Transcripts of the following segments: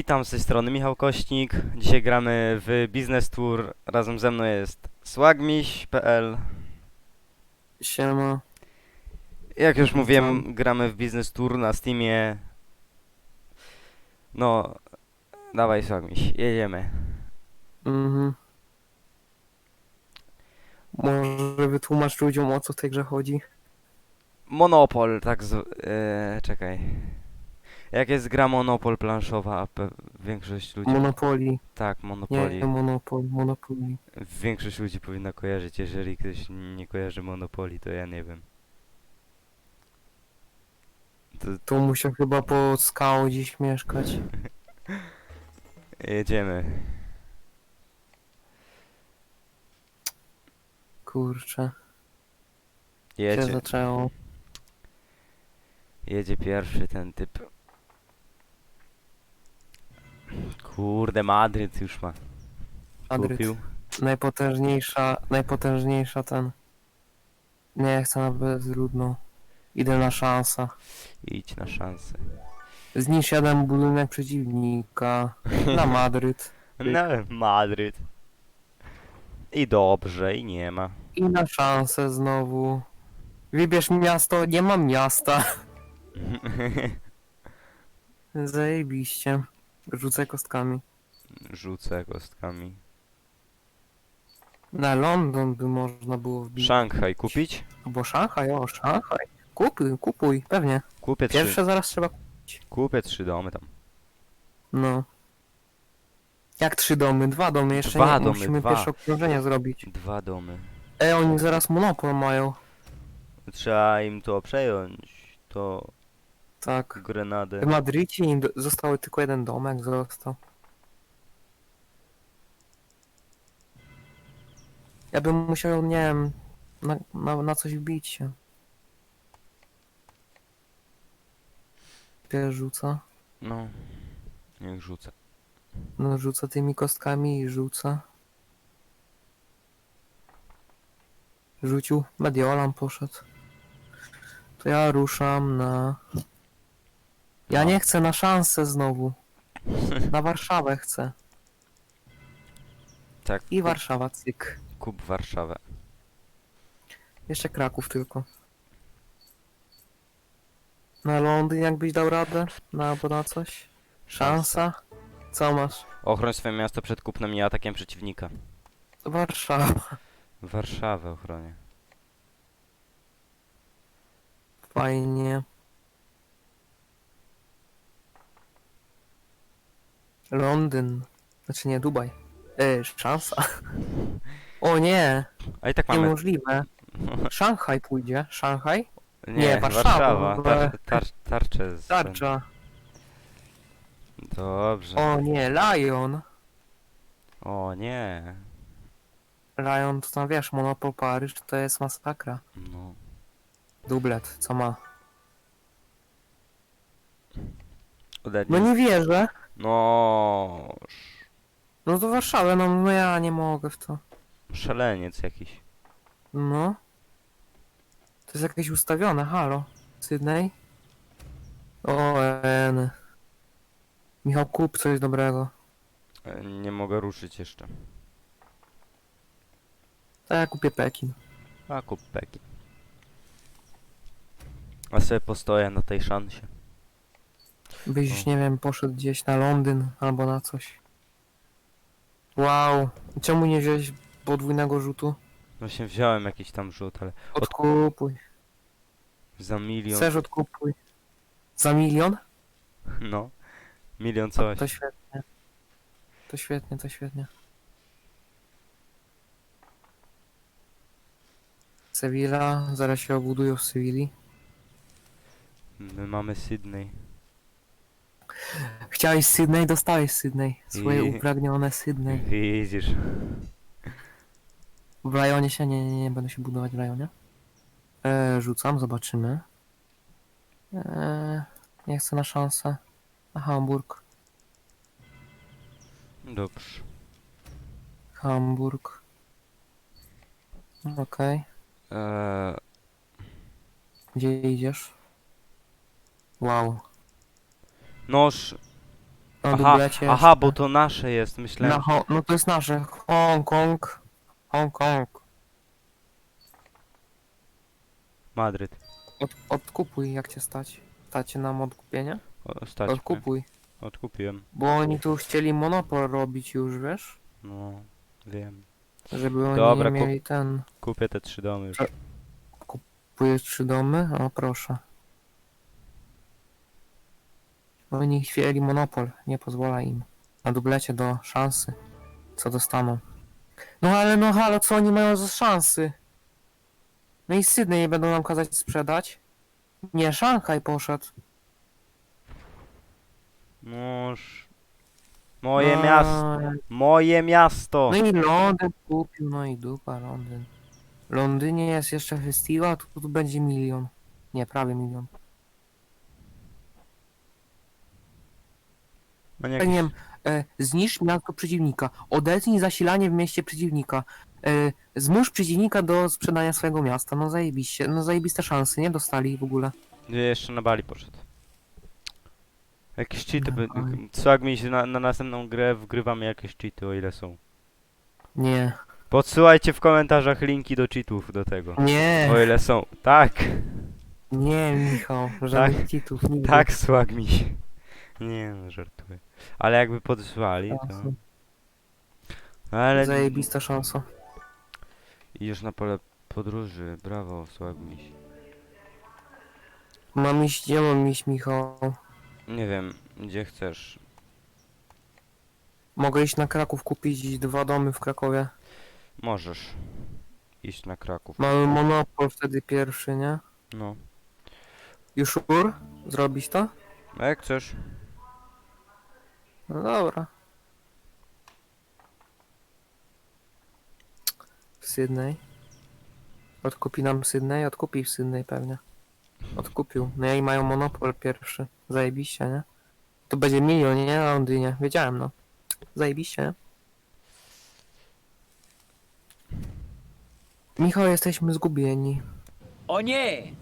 Witam z tej strony Michał Kośnik. Dzisiaj gramy w Business Tour. Razem ze mną jest swagmiś.pl. Siema. Jak już mówiłem, gramy w Business Tour na Steamie. No, dawaj swagmiś, jedziemy. Mhm. Może wytłumacz ludziom o co w tej grze chodzi? Monopol, tak z... E, czekaj. Jak jest gra Monopol planszowa, a pe- większość ludzi... Monopoly. tak, Nie, Monopoly. Monopol, Monopoly. Większość ludzi powinna kojarzyć. Jeżeli ktoś nie kojarzy Monopoli, to ja nie wiem. To Tu musiał chyba po skał gdzieś mieszkać. jedziemy. Kurczę. Się Jedzie, zaczęło. jedzie pierwszy ten typ. Kurde, Madryt już ma. Madryt. Kupił. Najpotężniejsza, najpotężniejsza ten. Nie chcę na bezludną. Idę na szansa. Idź na szansę. Zniszcz jeden budynek przeciwnika. Na Madryt. No, Madryt. I dobrze, i nie ma. I na szansę znowu. Wybierz miasto, nie mam miasta. Zajebiście. Rzucę kostkami. Rzucę kostkami. Na London by można było wbić. Szanghaj kupić? Bo Szanghaj, o Szanghaj. Kupuj, kupuj, pewnie. Kupię trzy, Pierwsze zaraz trzeba... kupię trzy domy tam. No. Jak trzy domy? Dwa domy, jeszcze Dwa nie. domy, Musimy dwa. pierwsze okrążenie zrobić. Dwa domy. E, oni zaraz monopol mają. Trzeba im to przejąć. To Tak. grenadę. W Madrycie im do- zostały tylko jeden domek, został. Ja bym musiał, nie wiem, na, na, na coś wbić się. Pierw rzuca. No, niech rzucę. No rzuca tymi kostkami i rzuca. Rzucił. Mediolan poszedł. To ja ruszam na... Ja No. nie chcę na szansę znowu. Na Warszawę chcę. Tak, I kup, Warszawa, cyk. kup Warszawę. Jeszcze Kraków tylko. Na Londyn jakbyś dał radę? Na albo na coś? Szansa? Co masz? Ochroń swoje miasto przed kupnem i atakiem przeciwnika. Warszawa. Warszawę ochronię. Fajnie. Londyn. Znaczy nie, Dubaj. E, szansa. O nie, A i tak mamy... niemożliwe. Szanghaj pójdzie. Szanghaj? Nie, Warszawa, Warszawa. Tar, tar, tarcze z... Tarcza. Dobrze. O nie, Lion. O nie. Lion to tam wiesz, Monopol Paryż to jest masakra. No. Dublet, co ma? Ode No mnie. nie wierzę. No. No to Warszawę, no, no ja nie mogę w to. Szaleniec jakiś. No. To jest jakieś ustawione, halo. Sydney? O, en. Michał, kup coś dobrego. E, Nie mogę ruszyć jeszcze. To ja kupię Pekin. A kup Pekin. A sobie postoję na tej szansie. Byś, nie wiem, poszedł gdzieś na Londyn albo na coś. Wow. Czemu nie wziąłeś podwójnego rzutu? Właśnie wziąłem jakiś tam rzut, ale Odkupuj. za milion. Chcesz odkupuj. Za milion? No. Milion coś. To świetnie. To świetnie, to świetnie. Sevilla, zaraz się obudują w Sewilli. My mamy Sydney. Chciałeś Sydney, dostałeś Sydney. Swoje I- upragnione Sydney. Widzisz. W Lyonie się, nie, nie, nie będę się budować w Lyonie. E, rzucam, zobaczymy. E, nie chcę na szansę. Na Hamburg. Dobrze. Hamburg. Okej. Eee, Gdzie idziesz? Wow. Noż. Aha, dublecie aha, jeszcze. bo to nasze jest, myślałem. Na Ho- no to jest nasze. Hongkong. Hongkong. Madryt. Od, odkupuj jak cię stać. Stacie nam odkupienie? O, stać. mnie. Odkupuj. Odkupiłem. Bo oni tu chcieli monopol robić już, wiesz? No, wiem. Żeby oni Dobra, nie kup- mieli ten... Kupię te trzy domy już. Kupujesz trzy domy? O proszę. Oni chcieli monopol, nie pozwala im. Na dublecie do szansy. Co dostaną? No ale no halo, co oni mają za szansy? No i Sydney nie będą nam kazać sprzedać? Nie, Szanghaj poszedł. Noż. Moje No, miasto. Moje miasto. No i Londyn kupił, no i dupa Londyn. W Londynie jest jeszcze festiwal, tu, tu będzie milion. Nie, prawie milion. Nie, wiem, e, zniszcz miasto przeciwnika, odetnij zasilanie w mieście przeciwnika, e, zmusz przeciwnika do sprzedania swojego miasta, no zajebiście, no zajebiste szanse, nie dostali w ogóle. Nie, jeszcze na Bali poszedł. Jakieś cheaty. By-. Co jak mi się na, na następną grę wgrywamy jakieś cheaty, o ile są. Nie, Podsyłajcie w komentarzach linki do cheatów do tego. nie, O ile są. Tak, nie Michał, żadnych cheatów, nigdy. tak swag mi się. Nie no, żartuję. Ale jakby podsyłali, to... Ale... Zajebista szansa. Idziesz na pole podróży, brawo, swag mi się. Mam iść, gdzie mam iść Michał? Nie wiem, gdzie chcesz. Mogę iść na Kraków kupić dwa domy w Krakowie. Możesz iść na Kraków. Mamy monopol wtedy pierwszy, nie? No. Już sure? Zrobić to? A jak chcesz? No dobra. Sydney. Odkupi nam Sydney? Odkupi w Sydney pewnie. Odkupił. No i mają monopol pierwszy. Zajebiście, nie? To będzie milion, nie? Na Londynie. Wiedziałem, no. Zajebiście, nie? Michał, jesteśmy zgubieni. O nie!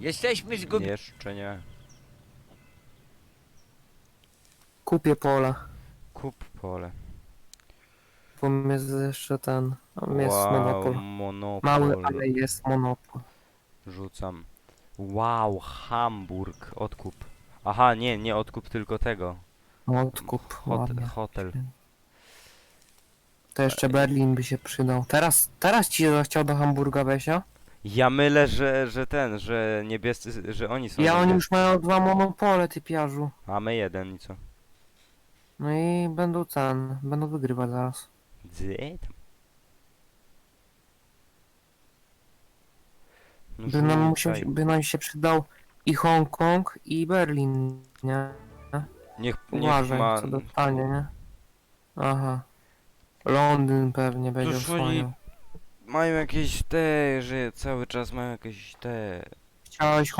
Jesteśmy zgubieni. Jeszcze nie. Kupię pola. Kup pole. Bo jest jeszcze ten... Tam jest monopol. monopol. Mały, ale jest monopol. Rzucam. Wow, Hamburg. Odkup. Aha, nie, nie odkup, tylko tego. Odkup. Hot, ładnie. hotel. To jeszcze Berlin by się przydał. Teraz, teraz ci się zachciał do Hamburga Wesia? Ja mylę, że, że ten, że niebiescy, że oni są Ja oni niebiescy. już mają dwa monopole, typiarzu. A my jeden i co? No i będą ten, będą wygrywać zaraz. Gdzie tam? No By nam, musiał, by nam się przydał i Hongkong i Berlin, nie? Niech, niech Uważaj, ma... co dostanie, nie? Aha. Londyn pewnie będzie Cóż oni-. Mają jakieś te, że cały czas mają jakieś te... Chciałeś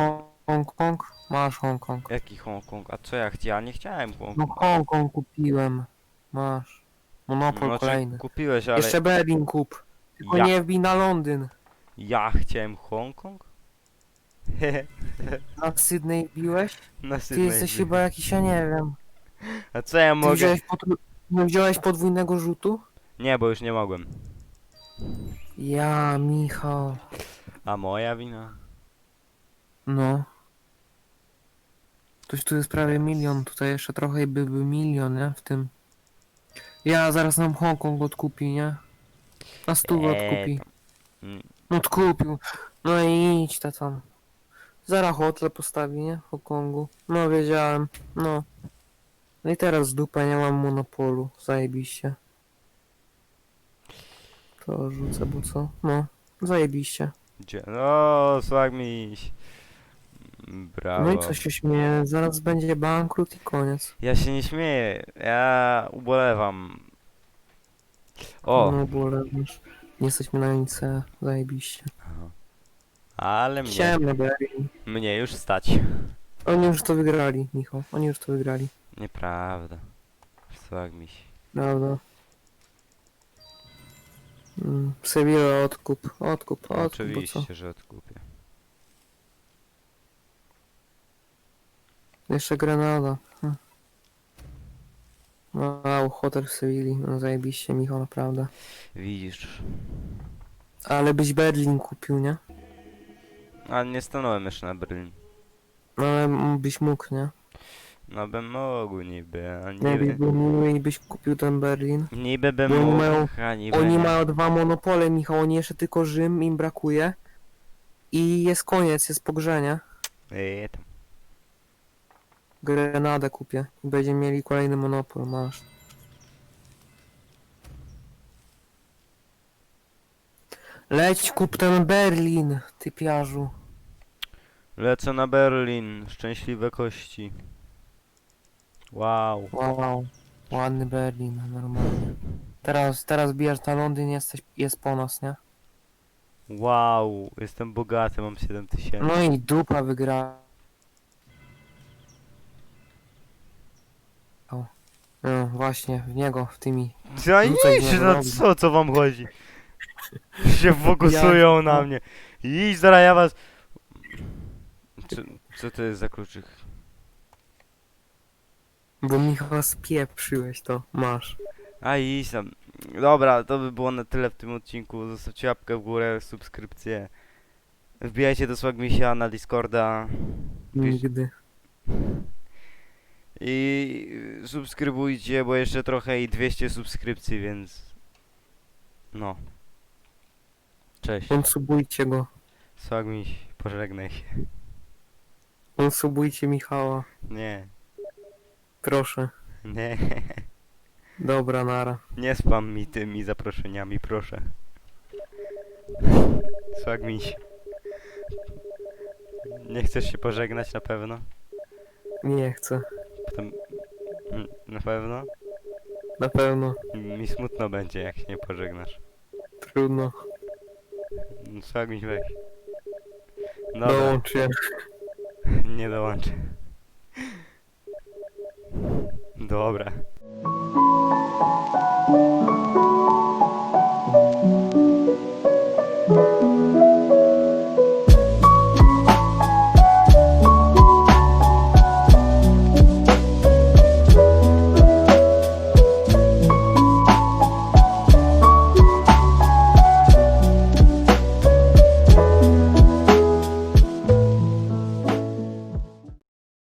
Hongkong? Masz Hongkong. Jaki Hongkong? A co ja chciałem? Ja nie chciałem No Hongkong. Hongkong kupiłem. Masz. Monopol Znaczy, kolejny. kupiłeś, ale Jeszcze Berlin kup. Tylko Ja. nie wbij na Londyn. ja chciałem Hongkong? Na Sydney wbiłeś? Na Ty Sydney jesteś by- chyba jakiś, ja nie wiem. A co ja Ty mogę? wziąłeś, potr- nie wziąłeś podwójnego rzutu? Nie, bo już nie mogłem. Ja, Michał. A moja wina? No. Toś tu jest prawie milion, tutaj jeszcze trochę i by był milion, nie? W tym. Ja zaraz nam Hongkong odkupi, nie? Na stówę Eee, odkupi. Mm, odkupił. No i idź ta tam. Zaraz hotel postawi, nie? W Hongkongu. No wiedziałem. No. No i teraz z dupę nie mam monopolu. Zajebiście. To rzucę, bo co? No. Zajebiście. Gdzie? No, swag miś. Brawo. No i co się śmieje? Zaraz będzie bankrut i koniec. Ja się nie śmieję, ja ubolewam. O, No bo. Nie jesteśmy na nic. e, Zajebiście. Ale mnie, Berlin. mnie już stać. Oni już to wygrali, Michał. Oni już to wygrali. Nieprawda. Swag miś. Prawda. Mm, Sevilla odkup, odkup, odkup, bo co? Oczywiście, że odkupię. Jeszcze Grenada. Hm. Wow, hotel w Sewilli. No zajebiście, Michał, naprawdę. Widzisz. Ale byś Berlin kupił, nie? Ale nie stanąłem jeszcze na Berlin. No ale byś mógł, nie? No bym mógł niby, a Nie niby... byś kupił ten Berlin. Niby bym Bo oni mógł, mają- a niby Oni nie. mają dwa monopole, Michał, oni jeszcze tylko Rzym im brakuje. I jest koniec, jest pogrzenie. Ej, tam. Grenadę kupię. I będziemy mieli kolejny monopol, masz. Leć kup ten Berlin, typiarzu. Lecę na Berlin, szczęśliwe kości. Wow. Wow, ładny Berlin, normalnie. Teraz, teraz bijasz na Londyn, jesteś, jest po nas, nie? Wow, jestem bogaty, mam 7 tysięcy. No i dupa wygra. O. No właśnie, w niego, w tymi. Rzucaj Zajmijcie, w no co, co wam chodzi? się fokusują Ja- na mnie. I zaraz ja was... Co, co to jest za kluczyk? Bo Michał spieprzyłeś to, masz. A idź tam. Dobra, to by było na tyle w tym odcinku. Zostawcie łapkę w górę, subskrypcję. Wbijajcie do Swagmisia na Discorda. Pisz- Nigdy. I subskrybujcie, bo jeszcze trochę i 200 subskrypcji, więc... No. Cześć. Konsubujcie go. Swagmiś, pożegnaj się. Konsubujcie Michała. Nie, Proszę. nie, Dobra, nara. nie spam mi tymi zaproszeniami, proszę. Swagmiś. Nie chcesz się pożegnać na pewno? Nie chcę. Potem... Mm, Na pewno? Na pewno. Mi smutno będzie, jak się nie pożegnasz. Trudno. No, Swagmiś weź. Dobra, Dołączę. nie dołączę. Dobra.